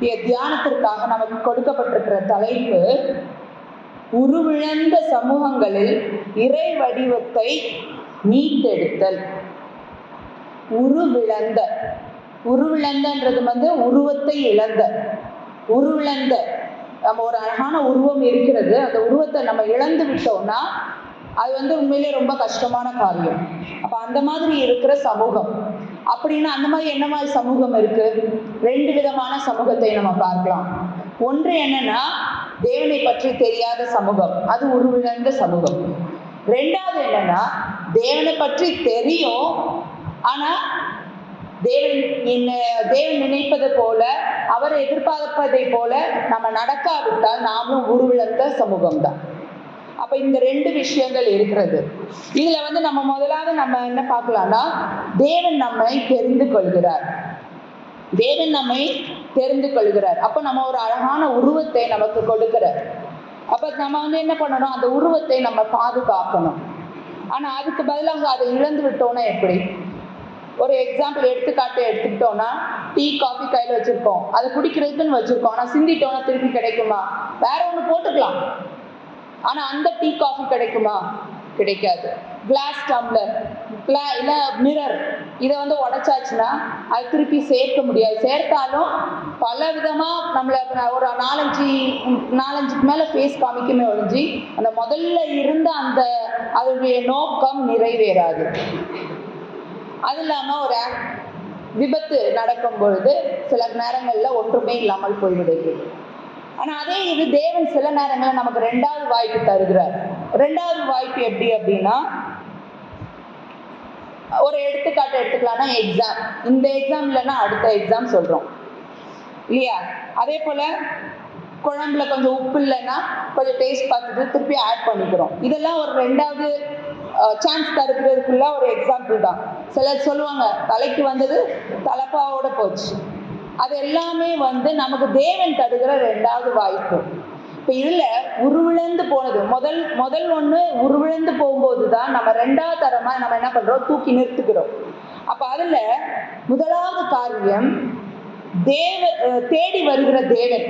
தியானத்திற்காக நமக்கு கொடுக்கப்பட்டிருக்கிற தலைப்பு உருவிழந்த சமூகங்களில் இறை வடிவத்தை மீட்டெடுத்தல். உருவிழந்த. உருவிழந்தன்றது வந்து உருவத்தை இழந்த. உருவிழந்த. நம்ம ஒரு அழகான உருவம் இருக்கிறது. அந்த உருவத்தை நம்ம இழந்து விட்டோம்னா அது வந்து உண்மையிலே ரொம்ப கஷ்டமான காரியம். அப்ப அந்த மாதிரி இருக்கிற சமூகம். அப்படின்னா அந்த மாதிரி என்ன மாதிரி சமூகம் இருக்கு? ரெண்டு விதமான சமூகத்தை நம்ம பார்க்கலாம். ஒன்று என்னன்னா தேவனை பற்றி தெரியாத சமூகம். அது உருவிழந்த சமூகம். ரெண்டாவது என்னன்னா தேவனை பற்றி தெரியும் ஆனா தேவன் என்ன தேவன் நினைப்பது போல அவர் எதிர்பார்ப்பதை போல நம்ம நடக்காவிட்டால் நாமளும் உருவிழந்த சமூகம் தான் அப்ப இந்த ரெண்டு விஷயங்கள் இருக்கிறது. இதுல வந்து நம்ம முதலாவது நம்ம என்ன பார்க்கலாம்னா தேவன் நம்மை தெரிந்து கொள்கிறார் தேவன் நம்மை தெரிந்து கொள்கிறார் அப்ப நம்ம ஒரு அழகான உருவத்தை நமக்கு கொடுக்கிறார். அப்ப நம்ம வந்து என்ன பண்ணணும்? அந்த உருவத்தை நம்ம பாதுகாக்கணும். ஆனா அதுக்கு பதிலாக அதை இழந்து விட்டோம்னா எப்படி? ஒரு எக்ஸாம்பிள் எடுத்துக்காட்டு எடுத்துக்கிட்டோம்னா டீ காஃபி கையில் வச்சிருக்கோம் அதை குடிக்கிறதுக்குன்னு வச்சிருக்கோம் ஆனால் சிந்திட்டோம்னா திருப்பி கிடைக்குமா? வேற ஒன்று போட்டுக்கலாம். ஆனால் அந்த டீ காஃபி கிடைக்குமா? கிடைக்காது. கிளாஸ் டம்ளர் கிளா இல்லை மிரர் இதை வந்து உடைச்சாச்சுன்னா அது திருப்பி சேர்க்க முடியாது. சேர்த்தாலும் பல விதமாக நம்மளை ஒரு நாலஞ்சு நாலஞ்சுக்கு மேலே ஃபேஸ் காமிக்குமே ஒழிஞ்சு அந்த முதல்ல இருந்த அந்த அதனுடைய நோக்கம் நிறைவேறாது. அது இல்லாமல் ஒரு விபத்து நடக்கும் பொழுது சில நேரங்களில் ஒன்றுமே இல்லாமல் போய்விடுகிறது. ஆனால் அதே இது தேவன் சில நேரங்களில் நமக்கு ரெண்டாவது வாய்ப்பு தருகிறார். ரெண்டாவது வாய்ப்பு எப்படி அப்படின்னா ஒரு எடுத்துக்காட்டு எடுத்துக்கலாம்னா எக்ஸாம் இந்த எக்ஸாம் இல்லைன்னா அடுத்த எக்ஸாம் சொல்கிறோம் இல்லையா? அதே போல் குழம்புல கொஞ்சம் உப்பு இல்லைன்னா கொஞ்சம் டேஸ்ட் பார்த்துட்டு திருப்பி ஆட் பண்ணிக்கிறோம். இதெல்லாம் ஒரு ரெண்டாவது சான்ஸ் தருக்கிறதுக்குள்ள ஒரு எக்ஸாம்பிள் தான். சிலர் சொல்லுவாங்க தலைக்கு வந்தது தலப்பாவோட போச்சு. அது எல்லாமே வந்து நமக்கு தேவன் தருகிற ரெண்டாவது வாய்ப்பு. இப்போ இதில் உருவிழந்து போனது. முதல் முதல் ஒன்று உருவிழந்து போகும்போது தான் நம்ம ரெண்டாவது தரமாக நம்ம என்ன பண்ணுறோம் தூக்கி நிறுத்துக்கிறோம் அப்போ அதில் முதலாவது காரியம் தேவ தேடி வருகிற தேவன்.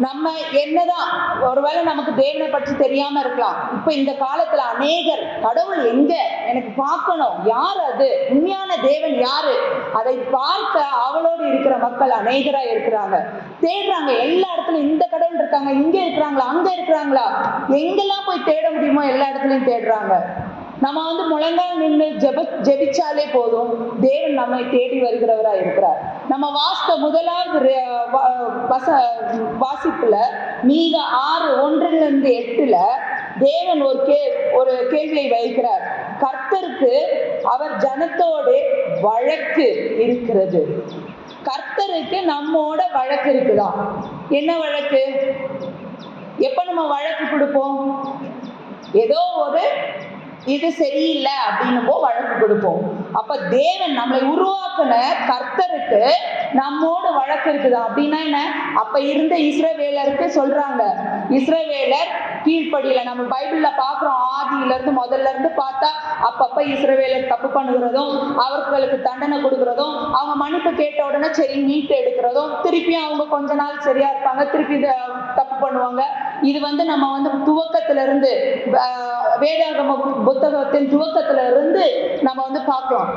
நம்ம என்னதான் ஒருவேளை நமக்கு தேவனை பற்றி தெரியாம இருக்கலாம். இப்ப இந்த காலத்துல அநேகர் கடவுள் எங்க? எனக்கு பார்க்கணும். யார் அது? உண்மையான தேவன் யாரு? அதை பார்க்க அவளோடு இருக்கிற மக்கள் அநேகரா இருக்கிறாங்க. தேடுறாங்க. எல்லா இடத்துலயும் இந்த கடவுள் இருக்காங்க இங்க இருக்கிறாங்களா அங்க இருக்கிறாங்களா? எங்கெல்லாம் போய் தேட முடியுமோ எல்லா இடத்துலயும் தேடுறாங்க. நம்ம வந்து முழங்கால் நின்று ஜெப ஜெபிச்சாலே போதும். தேவன் நம்மை தேடி வருகிறவரா இருக்கிறார். நம்ம வாசித்த முதலாவது வச வாசிப்புல மீத ஆறு ஒன்றுல எட்டில் எட்டுல தேவன் ஒரு கே ஒரு கேள்வியை வைக்கிறார். கர்த்தருக்கு அவர் ஜனத்தோடு வழக்கு இருக்கிறது. கர்த்தருக்கு நம்மோட வழக்கு இருக்குதான். என்ன வழக்கு? எப்ப நம்ம வழக்கு கொடுப்போம்? ஏதோ ஒரு இது சரியில்லை அப்படின்னும்போ வழக்கு கொடுப்போம். அப்ப தேவன் நம்மளை உருவாக்குன கர்த்தருக்கு நம்மோடு வழக்கு இருக்குது? அப்படின்னா என்ன? அப்ப இருந்த இஸ்ரவேலருக்கு சொல்றாங்க இஸ்ரவேலர் கீழ்ப்படியில. நம்ம பைபிள்ல பாக்குறோம் ஆதியில இருந்து முதல்ல இருந்து பார்த்தா அப்பப்ப இஸ்ரவேலர் தப்பு பண்ணுகிறதும் அவர்களுக்கு தண்டனை கொடுக்கறதும் அவங்க மன்னிப்பு கேட்ட உடனே சரி மீட்டு எடுக்கிறதும் திருப்பி அவங்க கொஞ்ச நாள் சரியா இருப்பாங்க திருப்பி தப்பு பண்ணுவாங்க. இது வந்து நம்ம வந்து துவக்கத்துல இருந்து வேதாகம புத்தகத்தின் துவக்கத்துல இருந்து நம்ம வந்து பார்க்கலாம்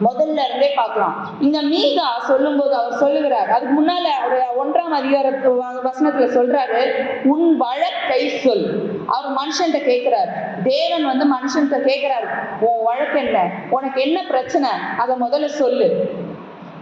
முதல்ல இருந்தே பார்க்கலாம். இந்த மீகா சொல்லும்போது அவர் சொல்லுகிறார். அதுக்கு முன்னால ஒரு ஒன்றாம் அதிகார வசனத்துல சொல்றாரு உன் வழக்கை சொல். அவர் மனுஷன்கிட்ட கேட்கிறார் தேவன் வந்து மனுஷன்கிட்ட கேட்கிறார் உன் வழக்கு என்ன? உனக்கு என்ன பிரச்சனை? அதை முதல்ல சொல்லு.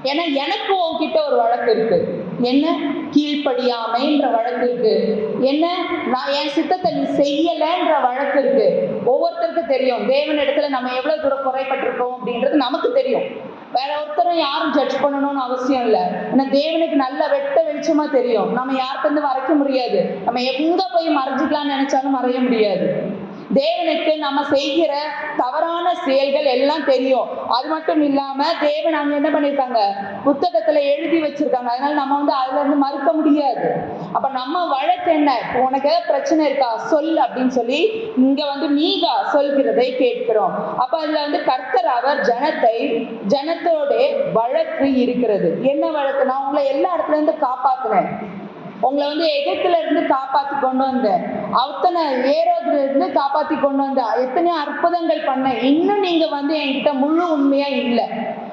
ஏன்னா எனக்கு உன்கிட்ட ஒரு வழக்கு இருக்கு. என்ன கீழ்ப்படியாமைன்ற வழக்கு இருக்கு. என்ன நான் என் சித்தத்தை நீ செய்யலைன்ற வழக்கு இருக்கு. ஒவ்வொருத்தருக்கும் தெரியும். தேவன் இடத்துல நம்ம எவ்வளவு தூரம் குறைப்பட்டிருக்கோம் அப்படின்றது நமக்கு தெரியும். வேற ஒருத்தரும் யாரும் ஜட்ஜ் பண்ணணும்னு அவசியம் இல்லை. ஏன்னா தேவனுக்கு நல்ல வெட்ட வெளிச்சமா தெரியும். நம்ம யார்கிட்ட மறைக்க முடியாது. நம்ம எங்க போய் மறைஞ்சிக்கலாம்னு நினைச்சாலும் மறைய முடியாது. தேவனுக்கு நம்ம செய்கிற தவறான செயல்கள் எல்லாம் தெரியும். அது மட்டும் இல்லாம தேவன் அங்க என்ன பண்ணிருக்காங்க? புத்தகத்துல எழுதி வச்சிருக்காங்க. அதனால நம்ம வந்து அதுல இருந்து மறுக்க முடியாது. அப்ப நம்ம வழக்கு என்ன? உனக்கு பிரச்சனை இருக்கா? சொல் அப்படின்னு சொல்லி இங்க வந்து மீகா சொல்கிறதை கேட்கிறோம். அப்ப அதுல வந்து கர்த்தர் அவர் ஜனத்தை ஜனத்தோட வழக்கு இருக்கிறது. என்ன வழக்கு நான் உங்களை எல்லா இடத்துல இருந்து காப்பாத்துனேன் உங்களை வந்து எகத்துல இருந்து காப்பாத்தி கொண்டு வந்தேன் அத்தனை ஏரோதுல இருந்து காப்பாத்தி கொண்டு வந்தேன் எத்தனையோ அற்புதங்கள் பண்ண. இன்னும் நீங்க வந்து என்கிட்ட முழு உண்மையா இல்லை.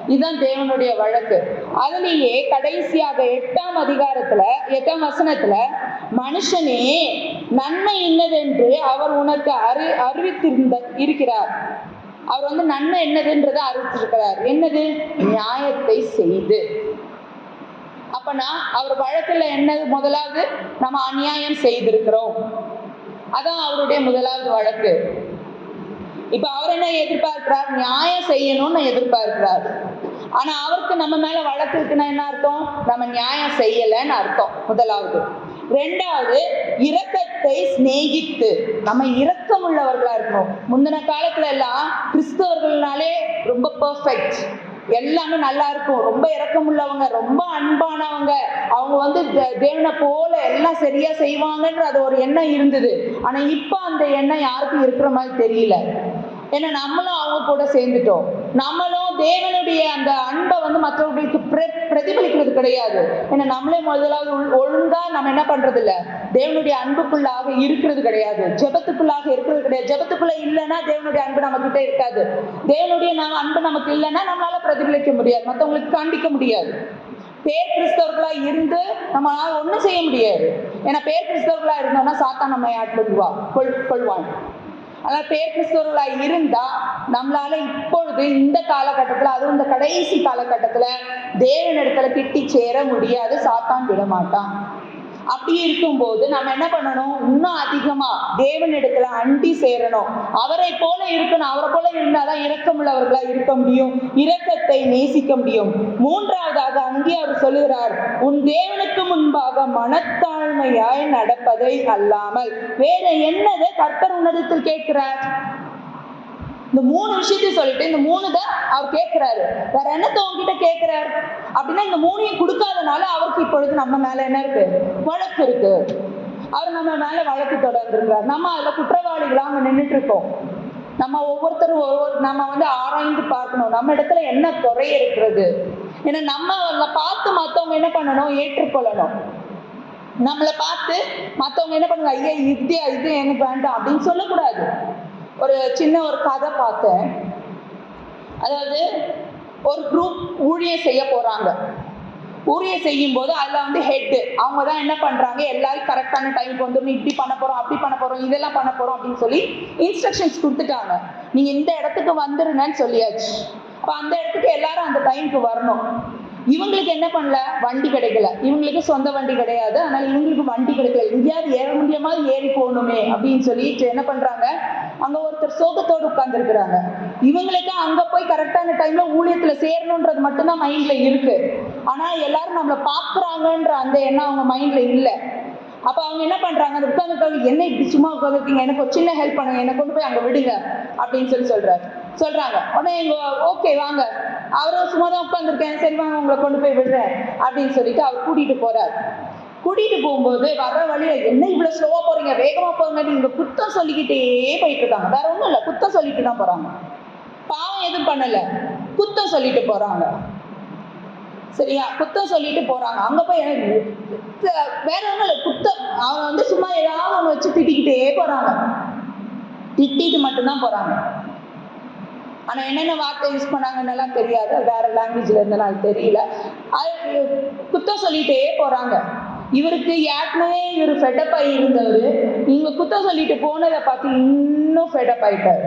இதுதான் தேவனுடைய வழக்கு. அதுலேயே கடைசியாக எட்டாம் அதிகாரத்துல எட்டாம் வசனத்துல மனுஷனே நன்மை இன்னதென்று அவர் உனக்கு அறி அறிவித்திருந்த இருக்கிறார். அவர் வந்து நன்மை என்னதுன்றதை அறிவிச்சிருக்கிறார். என்னது? நியாயத்தை செய்து. அப்பனா அவர் வழக்கில் என்னது முதலாவது நம்ம அநியாயம் செய்திருக்கிறோம். அதான் அவருடைய முதலாவது வழக்கு. இப்ப அவர் என்ன எதிர்பார்க்கிறார்? நியாயம் செய்யணும்னு எதிர்பார்க்கிறார். ஆனா அவருக்கு நம்ம மேல வழக்கு இருக்குன்னா என்ன அர்த்தம்? நம்ம நியாயம் செய்யலைன்னு அர்த்தம் முதலாவது. ரெண்டாவது இரக்கத்தை சிநேகித்து. நம்ம இரக்கம் உள்ளவர்களா இருக்கணும். முந்தின காலத்துல எல்லாம் கிறிஸ்தவர்கள்னாலே ரொம்ப பெர்ஃபெக்ட் எல்லாமே நல்லா இருக்கும். ரொம்ப இறக்கம் உள்ளவங்க ரொம்ப அன்பானவங்க. அவங்க வந்து தேவனை போல எல்லாம் சரியா செய்வாங்கன்ற அது ஒரு எண்ணம் இருந்தது. ஆனா இப்ப அந்த எண்ணம் யாருக்கும் இருக்கிற மாதிரி தெரியல. ஏன்னா நம்மளும் அவங்க கூட சேர்ந்துட்டோம். நம்மளும் தேவனுடைய அந்த அன்பை வந்து மற்றவர்களுக்கு பிரதிபலிக்கிறது கிடையாது. ஏன்னா நம்மளே முதலாவது ஒழுங்கா நம்ம என்ன பண்றது இல்ல தேவனுடைய அன்புக்குள்ளாக இருக்கிறது கிடையாது. ஜெபத்துக்குள்ளாக இருக்கிறது கிடையாது. ஜெபத்துக்குள்ள இல்லைன்னா தேவனுடைய அன்பு நம்ம கிட்ட இருக்காது. தேவனுடைய நம்ம அன்பு நமக்கு இல்லைன்னா நம்மளால பிரதிபலிக்க முடியாது. மற்றவங்களுக்கு காண்பிக்க முடியாது. பேர் கிறிஸ்தவர்களா இருந்து நம்மளால ஒண்ணும் செய்ய முடியாது. ஏன்னா பேர் கிறிஸ்தவர்களா இருந்தோம்னா சாத்தான் நம்ம ஆட்கொள்வா கொள் கொள்வான். ஆனால் பேர் கிறிஸ்தவர்களா இருந்தா நம்மளால இப்பொழுது இந்த காலகட்டத்துல அதுவும் இந்த கடைசி காலகட்டத்துல தேவனிடத்துல கிட்டி சேர முடியாது சாத்தான் விட மாட்டான் அப்படி இருக்கும்போது நம்ம என்ன பண்ணணும்? இன்னும் அதிகமா தேவனிடத்துல அண்டி சேரணும். அவரை போல இருக்கணும். அவரை போல இருந்தாதான் இரக்கமுள்ளவர்களா இருக்க முடியும். இரக்கத்தை நேசிக்க முடியும். மூன்றாவதாக அங்கே அவர் சொல்லுகிறார் உன் தேவனுக்கு முன்பாக மனத்தாழ்மையாய் நடப்பதை அல்லாமல் வேற என்னதை கர்த்தர் உன்னதத்தில் கேட்கிறார்? இந்த மூணு விஷயத்தையும் சொல்லிட்டு இந்த மூணு தான் அவர் கேட்கிறாரு வேற என்னத்தை உங்ககிட்ட கேட்கிறார் அப்படின்னா இந்த மூணையும் கொடுக்காதனால அவருக்கு இப்பொழுது நம்ம மேல என்ன இருக்கு? வழக்கு இருக்கு. அவர் நம்ம மேல வழக்கு தொடர்ந்துருக்கிறார். நம்ம அதுல குற்றவாளிகளா அங்க நின்றுட்டு இருக்கோம் நம்ம ஒவ்வொருத்தரும் ஒவ்வொரு நம்ம வந்து ஆராய்ந்து பார்க்கணும். நம்ம இடத்துல என்ன குறை இருக்கிறது? ஏன்னா நம்ம பார்த்து மத்தவங்க என்ன பண்ணணும்? ஏற்றுக்கொள்ளணும். நம்மளை பார்த்து மற்றவங்க என்ன பண்ணுங்க ஐயா இது இது எனக்கு வேண்டாம் அப்படின்னு சொல்லக்கூடாது. ஒரு சின்ன ஒரு கதை பார்த்தேன். அதாவது ஒரு குரூப் ஊழியம் செய்ய போகிறாங்க ஊழியம் செய்யும் போது அதில் வந்து ஹெட்டு அவங்க தான் என்ன பண்ணுறாங்க எல்லாரும் கரெக்டான டைமுக்கு வந்துடணும். இப்படி பண்ண போகிறோம் அப்படி பண்ண போகிறோம் இதெல்லாம் பண்ண போகிறோம் அப்படின்னு சொல்லி இன்ஸ்ட்ரக்ஷன்ஸ் கொடுத்துட்டாங்க. நீங்கள் இந்த இடத்துக்கு வந்துருங்கன்னு சொல்லியாச்சு. அப்போ அந்த இடத்துக்கு எல்லாரும் அந்த டைமுக்கு வரணும். இவங்களுக்கு என்ன பண்ணல? வண்டி கிடைக்கல. இவங்களுக்கு சொந்த வண்டி கிடையாது. ஆனால் இவங்களுக்கு வண்டி கிடைக்கல. எங்கேயாவது ஏற முடியாமல் ஏறி போகணுமே அப்படின்னு சொல்லிட்டு என்ன பண்றாங்க? அங்க ஒருத்தர் சோகத்தோடு உட்கார்ந்துருக்குறாங்க. இவங்களுக்கு அங்க போய் கரெக்டான டைம்ல ஊழியத்துல சேரணுன்றது மட்டும்தான் மைண்ட்ல இருக்கு. ஆனா எல்லாரும் நம்மளை பாக்குறாங்கன்ற அந்த எண்ணம் அவங்க மைண்ட்ல இல்லை. அப்ப அவங்க என்ன பண்றாங்க? அந்த உட்கார்ந்து என்ன இப்படி சும்மா உட்காந்துருக்கீங்க எனக்கு ஒரு சின்ன ஹெல்ப் பண்ணுங்க. என்னை கொண்டு போய் அங்க விடுங்க. அப்படின்னு சொல்லி சொல்றாரு. சொல்றாங்க. உடனே எங்க ஓகே வாங்க. அவரும் சும்மா தான் உட்காந்துருக்கேன் சரி வாங்க. உங்களை கொண்டு போய் விடுறேன். அப்படின்னு சொல்லிட்டு அவர் கூட்டிட்டு போறாரு. கூட்டிட்டு போகும்போது வர வழியில என்ன இவ்வளவு ஸ்லோவா போறீங்க? வேகமா போங்க நீங்க குத்தம் சொல்லிக்கிட்டே போயிட்டு இருக்காங்க. வேற ஒண்ணும் இல்ல. குத்தம் சொல்லிட்டு தான் போறாங்க. பாவம் எதுவும் பண்ணல. குத்தம் சொல்லிட்டு போறாங்க. சரியா? குத்தம் சொல்லிட்டு போறாங்க. அங்க போய் எனக்கு வேற ஒண்ணும் இல்லை. குத்தம். அவன் வந்து சும்மா ஏதாவது ஒண்ணு வச்சு திட்டிக்கிட்டே போறாங்க. திட்டிட்டு மட்டும்தான் போறாங்க. ஆனா என்னென்ன வார்த்தை யூஸ் பண்ணாங்கன்னு எல்லாம் தெரியாது வேற லாங்குவேஜ்ல இருந்தனால தெரியல. அது குத்தம் சொல்லிட்டே போறாங்க. இவருக்கு ஏற்கனவே இவர் ஃபெட்டப் ஆகி இருந்தவர் இவங்க குத்தம் சொல்லிட்டு போனதை பார்த்து இன்னும் ஃபெட்டப் ஆயிட்டாரு.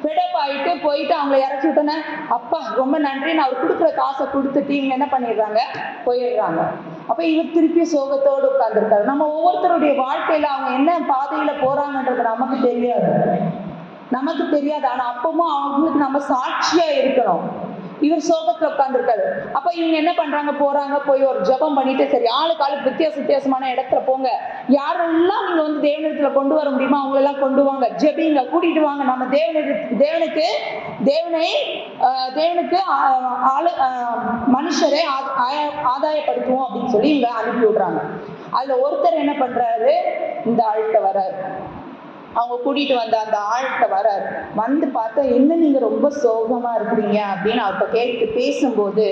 ஃபெடப் ஆகிட்டு போயிட்டு அவங்கள இறச்சி விட்டோன்னே அப்பா ரொம்ப நன்றின்னு அவர் கொடுக்குற காசை கொடுத்துட்டு இவங்க என்ன பண்ணிடுறாங்க? போயிடுறாங்க. அப்போ இவர் திருப்பி சோகத்தோடு உட்காந்துருக்காரு நம்ம ஒவ்வொருத்தருடைய வாழ்க்கையில் அவங்க என்ன பாதையில் போகிறாங்கன்றது நமக்கு தெரியாது. நமக்கு தெரியாது. ஆனால் அப்பவும் அவங்களுக்கு நம்ம சாட்சியாக இருக்கிறோம் இவர் சோகத்துல உட்காந்துருக்காரு அப்ப இவங்க என்ன பண்றாங்க? போறாங்க போய் ஒரு ஜெபம் பண்ணிட்டு சரி ஆளுக்கு ஆளுக்கு வித்தியாச வித்தியாசமான இடத்துல போங்க. யாரெல்லாம் நீங்க வந்து தேவனிடத்துல கொண்டு வர முடியுமோ அவங்க எல்லாம் கொண்டு வாங்க. ஜெபிங்க கூட்டிட்டு வாங்க. நம்ம தேவனிடத்து தேவனுக்கு தேவனை தேவனுக்கு ஆளு மனுஷரை ஆ- ஆதாயப்படுத்துவோம் அப்படின்னு சொல்லி இவங்க அனுப்பி விடுறாங்க. அதுல ஒருத்தர் என்ன பண்றாரு? இந்த ஆள்கிட்ட வர்றாரு. அவங்க கூட்டிட்டு வந்த அந்த ஆள்கிட்ட வரார். வந்து பார்த்தா என்ன நீங்க ரொம்ப சோகமா இருக்கிறீங்க? அப்படின்னு அவர்கிட்ட கேட்டு பேசும்போது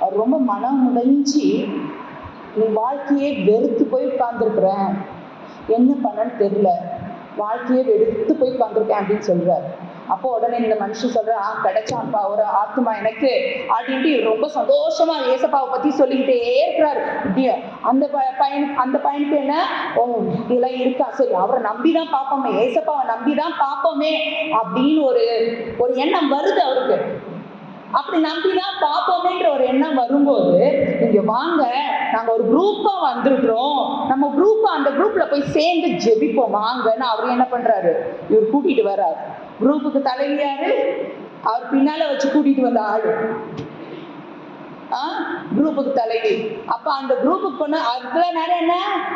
அவர் ரொம்ப மனம் முடிஞ்சு நீ வாழ்க்கையே வெறுத்து போய் உட்கார்ந்துருக்குறேன் என்ன பண்ணன்னு தெரியல. வாழ்க்கையே வெறுத்து போய் உட்காந்துருக்கேன் அப்படின்னு சொல்றார். அப்போ உடனே இந்த மனுஷன் சொல்ற ஆ கிடைச்சான்ப்பா ஒரு ஆத்மா எனக்கு. அப்படின்ட்டு ரொம்ப சந்தோஷமா ஏசப்பாவை பத்தி சொல்லிக்கிட்டே இருக்கிறாரு. இப்படியே அந்த ப- பையன் அந்த பையனுக்கு என்ன? ஓ இதெல்லாம் இருக்கா? சரி அவரை நம்பி தான் பார்ப்போமே ஏசப்பாவை நம்பி தான் பார்ப்போமே அப்படின்னு ஒரு ஒரு எண்ணம் வருது அவருக்கு. அப்படி நம்பிதான் பார்ப்போமேன்ற ஒரு எண்ணம் வரும்போது நீங்க வாங்க நாங்க ஒரு குரூப்பா வந்திருக்கிறோம். நம்ம குரூப்பா அந்த குரூப்ல போய் சேர்ந்து ஜெபிப்போம். வாங்கன்னு அவர் என்ன பண்றாரு? இவர் கூட்டிட்டு வர்றாரு. குரூப்புக்கு தலைவி யாரு அவர் பின்னால வச்சு கூட்டிட்டு வந்த ஆளு. ஆ? குரூப்புக்கு தலைவி. அப்ப அந்த குரூப்புக்கு பொண்ணு அதுல நேரம் என்ன?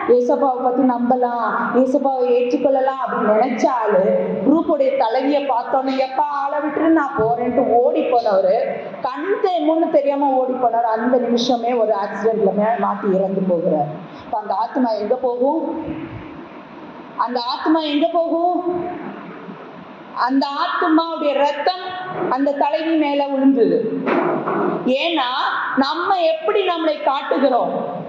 ஏசப்பாவை பத்தி நம்பலாம். ஏசப்பாவை ஏற்றுக்கொள்ளலாம் அப்படின்னு நினைச்ச ஆளு குரூப்புடைய தலைவியை பார்த்தோன்னே எப்பா ஆளை விட்டுட்டு நான் போறேன்ட்டு ஓடி போனவர். கண் முன்னு தெரியாம ஓடி போனார். அந்த நிமிஷமே ஒரு ஆக்சிடென்ட்ல மே மாட்டி இறந்து போகிறார். இப்ப அந்த ஆத்மா எங்க போகும்? அந்த ஆத்மா எங்க போகும்? அந்த ஆத்மாவுடைய ரத்தம் அந்த தலைவி மேல விழுந்தது. ஏன்னா நம்ம எப்படி நம்மளை காட்டுகிறோம்?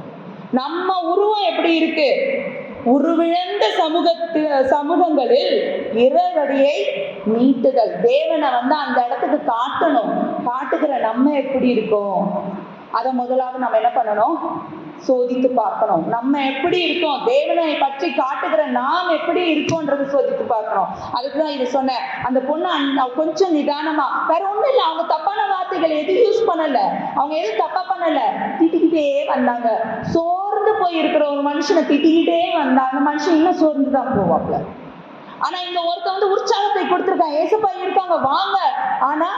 நம்ம உருவம் எப்படி இருக்கு? உருவிழந்த சமூகத்து சமூகங்களில் இறைவடியை நீட்டுதல். தேவனை வந்து அந்த இடத்துக்கு காட்டணும். காட்டுகிற நம்ம எப்படி இருக்கோம்? அதை முதலாவது நம்ம என்ன பண்ணணும்? சோதித்து பார்க்கணும். நம்ம எப்படி இருக்கோம்? தேவனை பற்றி காட்டுகிற நாம் எப்படி இருக்கோன்றது சோதித்து பார்க்கணும். அதுக்கு தான் இது சொன்னேன். அந்த பொண்ணு கொஞ்சம் நிதானமா வேற ஒண்ணும் இல்லை. அவங்க தப்பான வார்த்தைகள் எதுவும் யூஸ் பண்ணல. அவங்க எதுவும் தப்பா பண்ணல. திட்டிக்கிட்டே வந்தாங்க. சோர்ந்து போய் இருக்கிற ஒரு மனுஷனை திட்டிக்கிட்டே வந்தாங்க மனுஷன் இன்னும் சோர்ந்து தான் போவாப்ல. ஆனா இங்க ஒருத்த வந்து உற்சாகத்தை கொடுத்திருக்கான். ஏசப்பா இருக்காங்க வாங்க. ஆனா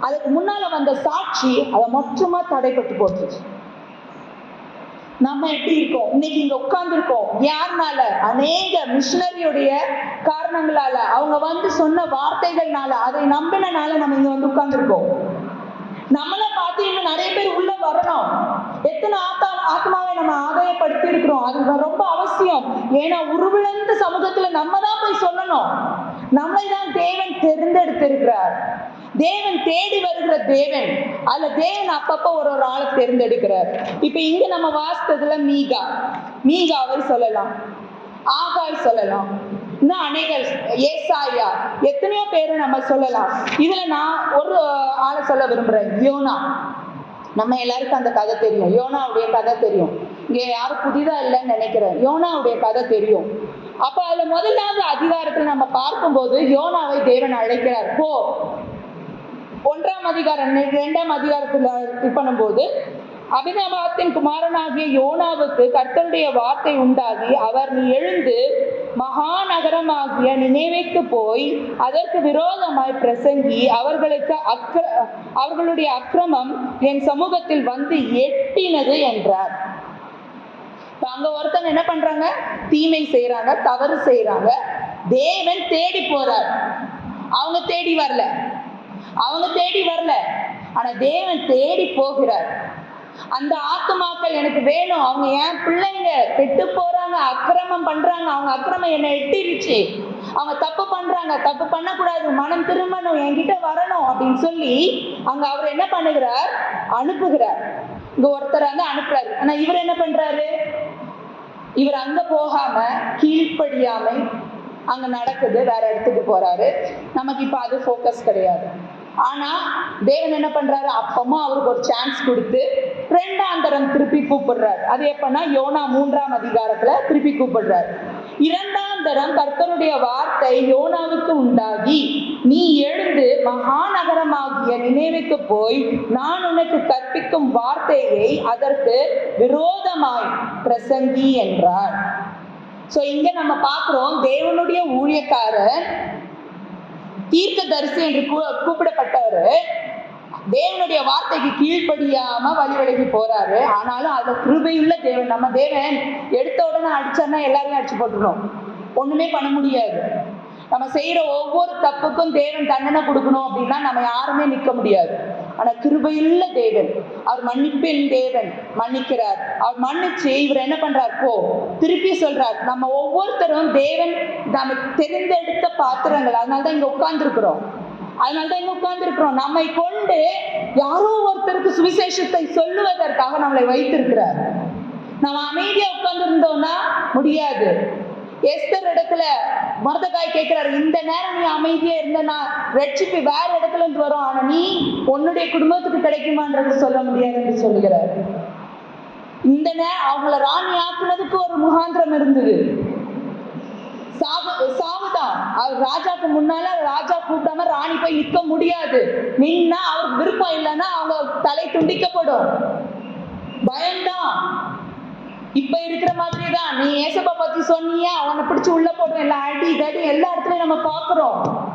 அதுக்கு முன்னால வந்த சாட்சி அதை மொத்தமா தடைப்பட்டு போட்டுருச்சு. நம்ம எப்படி இருக்கோம்? இன்னைக்கு இங்க உட்கார்ந்துருக்கோம். யாருனால? அநேக மிஷினரியுடைய காரணங்களால. அவங்க வந்து சொன்ன வார்த்தைகள்னால அதை நம்பினனால நம்ம இங்க வந்து உட்கார்ந்துருக்கோம். நம்மளை பார்த்து இன்னும் நிறைய பேர் உள்ள வரணும். எத்தனை ஆத்தா ஆத்மாவை நம்ம ஆதாயப்படுத்தி இருக்கிறோம் அது ரொம்ப அவசியம். ஏன்னா உருவிழந்த சமூகத்துல நம்ம தான் போய் சொல்லணும். நம்மளை தான் தேவன் தேர்ந்தெடுத்திருக்கிறார். தேவன் தேடி வருகிற தேவன். அதுல தேவன் அப்பப்ப ஒரு ஒரு ஆளை தேர்ந்தெடுக்கிறார். இப்ப இங்க நம்ம வாசித்ததுல மீகா. மீகாவை சொல்லலாம். ஆகாய் சொல்லலாம். இன்னும் அநேக ஏசாயா எத்தனையோ பேரை நம்ம சொல்லலாம். இதுல நான் ஒரு ஆளை சொல்ல விரும்புறேன். யோனா. நம்ம எல்லாருக்கும் அந்த கதை தெரியும். யோனாவுடைய கதை தெரியும். இங்க யாரும் புதிதா இல்லைன்னு நினைக்கிறேன். யோனாவுடைய கதை தெரியும். அப்ப அதுல முதலாவது அதிகாரத்துல நம்ம பார்க்கும்போது யோனாவை தேவன் அழைக்கிறார். போ. ஒன்றாம் அதிகாரம் இரண்டாம் அதிகாரத்துல இது பண்ணும்போது அபிநாபாத்தின் குமாரனாகிய யோனாவுக்கு கர்த்தருடைய வார்த்தை உண்டாகி அவர் நீ எழுந்து மகாநகரமாகிய நினைவைக்கு போய் அதற்கு விரோதமாய் பிரசங்கி அவர்களுக்கு அக்ர அவர்களுடைய அக்கிரமம் என் சமூகத்தில் வந்து எட்டினது என்றார். அங்க ஒருத்தங்க என்ன பண்றாங்க? தீமை செய்யறாங்க தவறு செய்யறாங்க தேவன் தேடி போறார். அவங்க தேடி வரல. அவங்க தேடி வரல. ஆனா தேவன் தேடி போகிறார். அந்த ஆத்துமாக்கள் எனக்கு வேணும். அவங்க என் பிள்ளைங்க கெட்டு போறாங்க அக்கிரமம் பண்றாங்க. அவங்க அக்கிரமம் என்னை எட்டிருச்சு. அவங்க தப்பு பண்றாங்க. தப்பு பண்ணக்கூடாது. மனம் திரும்பணும். என்கிட்ட வரணும் அப்படின்னு சொல்லி அங்க அவர் என்ன பண்ணுகிறார்? அனுப்புகிறார். இங்க ஒருத்தர் வந்து அனுப்புறாரு. ஆனா இவர் என்ன பண்றாரு? இவர் அங்க போகாம கீழ்ப்படியாமை அங்க நடக்குது. வேற இடத்துக்கு போறாரு. நமக்கு இப்ப அது ஃபோக்கஸ் கிடையாது. ஆனா தேவன் என்ன பண்றாரு? அப்பமும் அவருக்கு ஒரு சான்ஸ் கொடுத்து ரெண்டாம் தரம் திருப்பி கூப்பிடுறாரு. அது எப்பன்னா யோனா மூன்றாம் அதிகாரத்துல திருப்பி கூப்பிடுறாரு. இரண்டாம் தரம் கர்த்தருடைய வார்த்தை யோனாவுக்கு உண்டாகி நீ எழுந்து மகாநகரமாகிய நினைவுக்கு போய் நான் உனக்கு கற்பிக்கும் வார்த்தையை அதற்கு விரோதமாய் பிரசங்கி என்றார். சோ இங்க நம்ம பார்க்குறோம் தேவனுடைய ஊழியக்காரர் தீர்க்கதரிசி என்று கூ- கூப்பிடப்பட்டவர். தேவனுடைய வார்த்தைக்கு கீழ்ப்படியாம வழி விலகி போறாரு. ஆனாலும் அதுல கிருபையுள்ள தேவன் நம்ம தேவன் எடுத்த உடனே அடிச்சாருன்னா எல்லாருமே அடிச்சு போட்டுருவோம் ஒண்ணுமே பண்ண முடியாது. நம்ம செய்யற ஒவ்வொரு தப்புக்கும் தேவன் தண்டனை கொடுக்கணும் அப்படின்னா நம்ம யாருமே நிக்க முடியாது. ஆனா கிருபையுள்ள தேவன் அவர் மன்னிப்பின் தேவன் மன்னிக்கிறார். அவர் மன்னிச்சு இவர் என்ன பண்றார்? போ. திருப்பி சொல்றார். நம்ம ஒவ்வொருத்தரும் தேவன் நமக்கு தெரிந்தெடுத்த பாத்திரங்கள். அதனால தான் இங்க உட்கார்ந்துருக்கிறோம். அதனால்தான் இங்க உட்கார்ந்துருக்கிறோம். நம்மை கொண்டு யாரோ ஒருத்தருக்கு சுவிசேஷத்தை சொல்லுவதற்காக நம்மளை வைத்திருக்கிறார். நம்ம அமைதியா உட்கார்ந்துருந்தோம்னா முடியாது. எஸ்தர் இடத்துல மருதகாய் கேட்கிறாரு இந்த நேரம் நீ அமைதியா இருந்தனா ரட்சிப்பு வேற இடத்துல இருந்து வரும். ஆனா நீ உன்னுடைய குடும்பத்துக்கு கிடைக்குமான்றது சொல்ல முடியாது என்று சொல்லுகிறார் இந்த நேரம் அவங்கள ராணி ஆக்குனதுக்கு ஒரு முகாந்திரம் இருந்தது. சாவு சாவுதான். அவர் ராஜாக்கு முன்னால ராஜா கூப்பிடாம ராணி போய் நிக்க முடியாது. நின்னா அவருக்கு விருப்பம் இல்லைன்னா அவங்க தலை துண்டிக்கப்படும். பயம்தான். இப்ப இருக்கிற மாதிரி தான் நீ ஏசப்பா பத்தி சொன்னியா? அவனை பிடிச்சு உள்ள போடுவேன் எல்லாம் அடி தடி எல்லா இடத்துலயும் நம்ம பாக்குறோம்.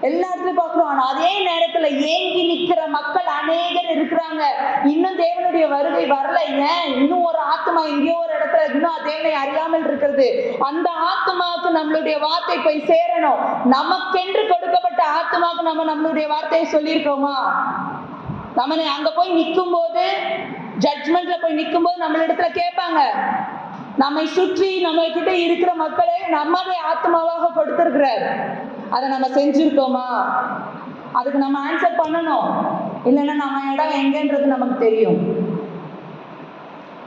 எல்லா இடத்துலயும் பாக்குறோம். ஆனா அதே நேரத்துல ஏங்கி நிக்கிற மக்கள் அநேகர் இருக்கிறாங்க. இன்னும் தேவனுடைய வருகை வரல. ஏன்? இன்னும் ஒரு ஆத்மா எங்கேயோ ஒரு இடத்துல இன்னும் தேவனை அறியாமல் இருக்கிறது. அந்த ஆத்மாவுக்கு நம்மளுடைய வார்த்தை போய் சேரணும். நமக்கென்று கொடுக்கப்பட்ட ஆத்மாவுக்கு நம்ம நம்மளுடைய வார்த்தையை சொல்லியிருக்கோமா? நம்ம அங்க போய் நிற்கும் போது ஜட்மெண்ட்ல போய் நிற்கும் போது நம்மளிடத்துல கேட்பாங்க. நம்மை சுற்றி நம்ம கிட்ட இருக்கிற மக்களை நம்மவே ஆத்மாவாக கொடுத்திருக்கிறார் அதை நம்ம செஞ்சிருக்கோமா? அதுக்கு நம்ம ஆன்சர் பண்ணணும். இல்லைன்னா நம்ம இடம் எங்கன்றது நமக்கு தெரியும்.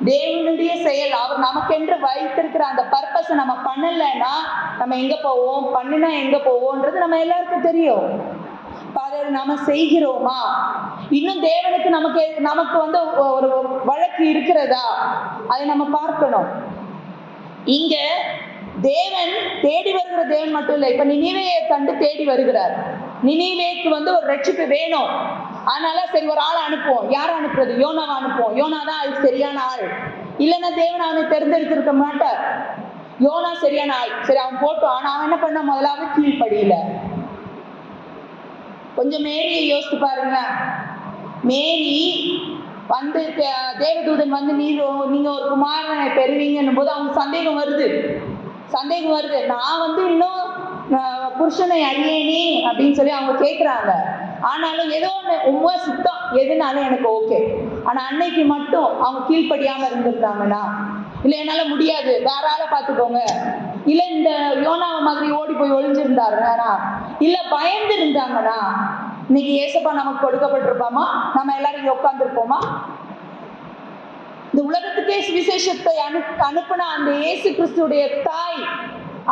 தேவனுடைய செயல் அவர் நமக்கென்று வைத்திருக்கிற அந்த பர்பஸை நம்ம பண்ணலைன்னா நம்ம எங்க போவோம்? பண்ணினா எங்க போவோம்ன்றது நம்ம எல்லாருக்கும் தெரியும். அதை நாம செய்கிறோமா? இன்னும் தேவனுக்கு நமக்கு நமக்கு வந்து ஒரு வழக்கு இருக்கிறதா? அதை நம்ம பார்க்கணும். இங்க தேவன் தேடி வருகிற தேவன் மட்டும் இல்லை. இப்ப நினைவையை கண்டு தேடி வருகிறார். நினைவேக்கு வந்து ஒரு ரட்சிப்பு வேணும். அதனால சரி ஒரு ஆளை அனுப்புவோம். யாரை அனுப்புறது? யோனாவை அனுப்புவோம். யோனா தான் அதுக்கு சரியான ஆள். இல்லைன்னா தேவன் அவனை தெரிந்தெடுத்திருக்க மாட்டார். யோனா சரியான ஆள். சரி அவன் போட்டோம். ஆனா அவன் என்ன பண்ண முதலாவது கீழ்ப்படியில. கொஞ்சம் மேரியை யோசித்து பாருங்க மேரி வந்து தேவதூதன் வந்து நீர் நீங்க ஒரு குமாரனை பெறுவீங்கன்னும் போது அவங்க சந்தேகம் வருது. சந்தேகம் வருது. நான் வந்து இன்னும் புருஷனை அறியேனே அப்படின்னு சொல்லி அவங்க கேட்குறாங்க ஆனாலும் ஏதோ ஒன்று உண்மை சுத்தம். எதுனாலும் எனக்கு ஓகே. ஆனால் அன்னைக்கு மட்டும் அவங்க கீழ்ப்படியாமல் இருந்திருந்தாங்கன்னா இல்லை என்னால் முடியாது. வேற ஆளை பார்த்துக்கோங்க. இல்லை இந்த யோனாவை மாதிரி ஓடி போய் ஒளிஞ்சிருந்தாருனா இல்லை பயந்து இருந்தாங்கன்னா இன்னைக்கு ஏசப்பா நமக்கு கொடுக்கப்பட்டிருப்பாமா? நம்ம எல்லாரும் இங்கே உட்காந்துருப்போமா இந்த உலகத்துக்கே சுவிசேஷத்தை அனு அனுப்புன அந்த இயேசு கிறிஸ்துடைய தாய்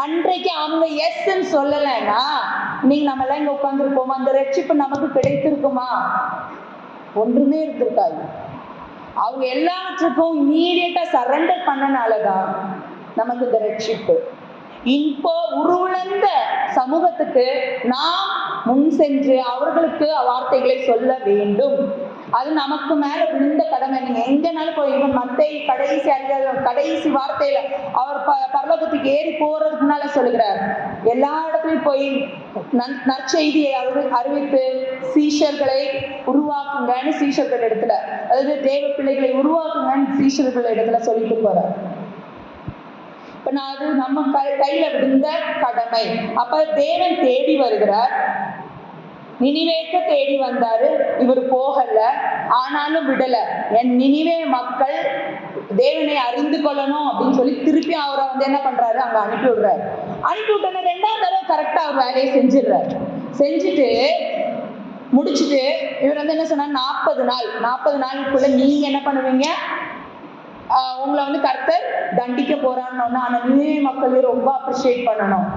அன்றைக்கு அவங்க எஸ்ன்னு சொல்லலைன்னா நீங்க நம்ம எல்லாம் இங்க உட்காந்துருப்போமா அந்த ரட்சிப்பு நமக்கு கிடைத்திருக்குமா? ஒன்றுமே இருந்திருக்காது. அவங்க எல்லாவற்றுக்கும் இம்மீடியட்டா சரண்டர் பண்ணனாலதான் நமக்கு இந்த ரட்சிப்பு. இப்போ உருவிழந்த சமூகத்துக்கு நாம் முன் சென்று அவர்களுக்கு வார்த்தைகளை சொல்ல வேண்டும். அது நமக்கு மேல விழுந்த கடமை. நீங்க எங்கனாலும் போய் இவன் மத்தை கடைசி அறிஞர் கடைசி வார்த்தையில அவர் ப பரலோகத்துக்கு ஏறி போறதுனால சொல்லுகிறார். எல்லா இடத்துலயும் போய் நற்செய்தியை அறிவி அறிவித்து சீஷர்களை உருவாக்குங்கன்னு சீஷர்கள் இடத்துல அதாவது தேவ பிள்ளைகளை உருவாக்குங்கன்னு சீஷர்கள் இடத்துல சொல்லிட்டு போறார். இப்ப நான் அது நம்ம கை கையில விழுந்த கடமை. அப்ப தேவன் தேடி வருகிறார். நினிவேக்க தேடி வந்தாரு. இவர் போகல. ஆனாலும் விடல. என் நினிவே மக்கள் தேவனை அறிந்து கொள்ளணும் அப்படின்னு சொல்லி திருப்பி அவரை வந்து என்ன பண்றாரு? அங்க அனுப்பி விடுறாரு. அனுப்பி விட்டோன்னா ரெண்டாவது தடவை கரெக்டா அவர் வேலையை செஞ்சிடுறாரு. செஞ்சுட்டு முடிச்சுட்டு இவர் வந்து என்ன சொன்னார்? நாற்பது நாள். நாற்பது நாளுக்குள்ள நீங்க என்ன பண்ணுவீங்க? உங்களை வந்து கர்த்தர் தண்டிக்க போறான்னு ஆனா நினைவே மக்களையும் ரொம்ப அப்ரிஷியேட் பண்ணணும்.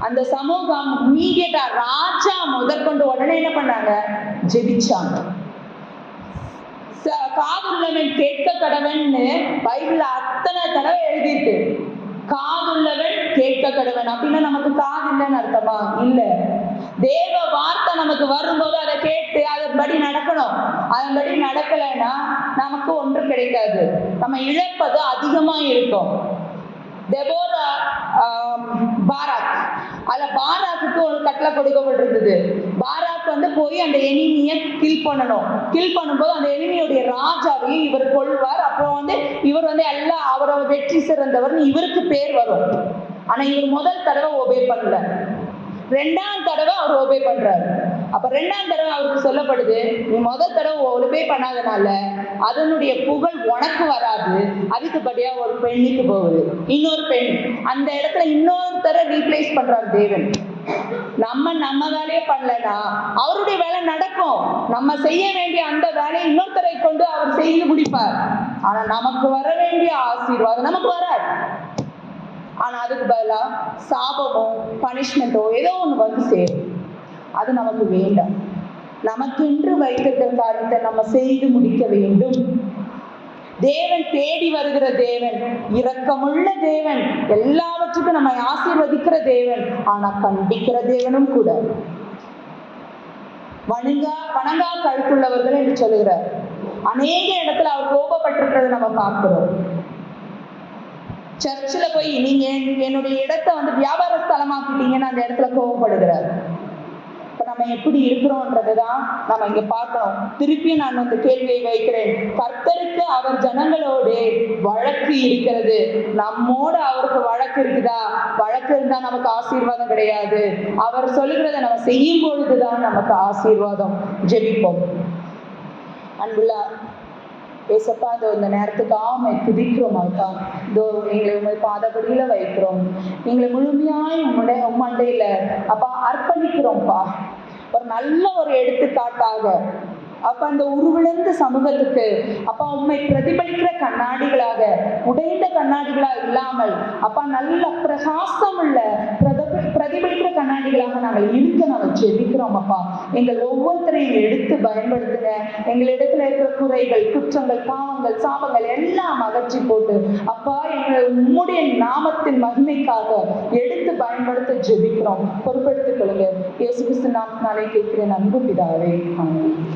அந்த சமூகம் இம்மீடியட்டா ராஜா முதற்கொண்டு உடனே என்ன பண்ணாங்க? ஜெபிச்சாங்க. காதுள்ளவன் கேட்க கடவன்னு பைபிள்ல அத்தனை தடவை எழுதியிருக்கு. காதுள்ளவன் கேட்க கடவன். அப்படின்னா நமக்கு காது இல்லைன்னு அர்த்தமா? இல்ல. தேவ வார்த்தை நமக்கு வரும்போது அதை கேட்டு அதன்படி நடக்கணும். அதன்படி நடக்கலைன்னா நமக்கு ஒன்று கிடைக்காது. நம்ம இழப்பது அதிகமா இருக்கும். Deborah Barak. அதுல பாராக்குக்கு ஒரு கட்டளை கொடுக்கப்பட்டிருந்தது. பாராக் வந்து போய் அந்த எனிமிய கில் பண்ணணும். கில் பண்ணும்போது அந்த எனிமியுடைய ராஜாவையும் இவர் கொள்வார் அப்புறம் வந்து இவர் வந்து எல்லா அவரை வெற்றி சிறந்தவர்னு இவருக்கு பேர் வரும். ஆனா இவர் முதல் தடவை ஒபே பண்ணல. ரெண்டாம் தடவை அவர் ஒபே பண்றாரு. அப்ப ரெண்டாம் தடவை அவருக்கு சொல்லப்படுது நீ முதல் தடவை ஒபே பண்ணாதனால அதனுடைய புகழ் உனக்கு வராது. அதுக்கு படியா ஒரு பெண்ணுக்கு போகுது. இன்னொரு பெண் அந்த இடத்துல இன்னொருத்தரை ரீப்ளேஸ் பண்றார் தேவன். நம்ம நம்ம வேலையை பண்ணலனா அவருடைய வேலை நடக்கும். நம்ம செய்ய வேண்டிய அந்த வேலையை இன்னொருத்தரை கொண்டு அவர் செய்து முடிப்பார். ஆனா நமக்கு வர வேண்டிய ஆசீர்வாதம் நமக்கு வராது. ஆனா அதுக்கு பதிலா சாபமோ பனிஷ்மெண்ட்டோ ஏதோ ஒண்ணு வந்து சேரும். அது நமக்கு வேண்டாம். நமக்கென்று வைத்திருக்கிற காரியத்தை நம்ம செய்து முடிக்க வேண்டும். தேவன் தேடி வருகிற தேவன் இரக்கமுள்ள தேவன் எல்லாவற்றுக்கும் நம்மை ஆசீர்வதிக்கிற தேவன் ஆனா கண்டிக்கிற தேவனும் கூட. வணங்கா வணங்கா கழுத்துள்ளவர்கள் என்று சொல்லுகிறார். அநேக இடத்துல அவர் கோபப்பட்டிருக்கிறத நம்ம பார்க்கிறோம். சர்ச்சில் போய் நீங்க என்னுடைய இடத்தை வந்து வியாபார ஸ்தலமாக்கிட்டீங்கன்னு அந்த இடத்துல கோபப்படுகிறார். நம்ம எப்படி இருக்கிறோம்ன்றது தான் நம்ம இங்க பார்க்கணும். திருப்பி நான் அந்த கேள்வியை வைக்கிறேன். கர்த்தருக்கு அவர் ஜனங்களோடு வழக்கு இருக்கிறது. நம்மோட அவருக்கு வழக்கு இருக்குதா? வழக்கு இருந்தா நமக்கு ஆசீர்வாதம் கிடையாது. அவர் சொல்லுகிறத நம்ம செய்யும் பொழுதுதான் நமக்கு ஆசீர்வாதம். ஜெபிப்போம். அன்புள்ள ஏசப்பா இதோ இந்த நேரத்துக்கு ஆமை துதிக்கிறோம் அப்பா இதோ எங்களை உங்கள் பாதபடியில வைக்கிறோம். எங்களை முழுமையாய் உம்முடைய உம்மண்டையில அப்பா அர்ப்பணிக்கிறோம்ப்பா. ஒரு நல்ல ஒரு எடுத்துக்காட்டாக அப்ப அந்த உருவிழந்த சமூகத்துக்கு அப்பா உண்மை பிரதிபலிக்கிற கண்ணாடிகளாக உடைந்த கண்ணாடிகளாக இல்லாமல் அப்பா நல்ல பிரகாசம் உள்ள கண்ணாடிகளாக நாங்கள் இருக்க நாங்கள் ஜெபிக்கிறோம் அப்பா. எங்கள் ஒவ்வொருத்தரையும் எடுத்து பயன்படுத்துங்க. எங்களிடத்துல இருக்கிற குறைகள் குற்றங்கள் பாவங்கள் சாபங்கள் எல்லாம் அகற்றி போட்டு அப்பா எங்களை உம்முடைய நாமத்தின் மகிமைக்காக எடுத்து பயன்படுத்த ஜெபிக்கிறோம். பொறுப்பெடுத்துக் கொள்ளுங்க. இயேசு கிறிஸ்து நாமத்தினாலே கேட்கிறேன் அன்பு பிதாவே. ஆமென்.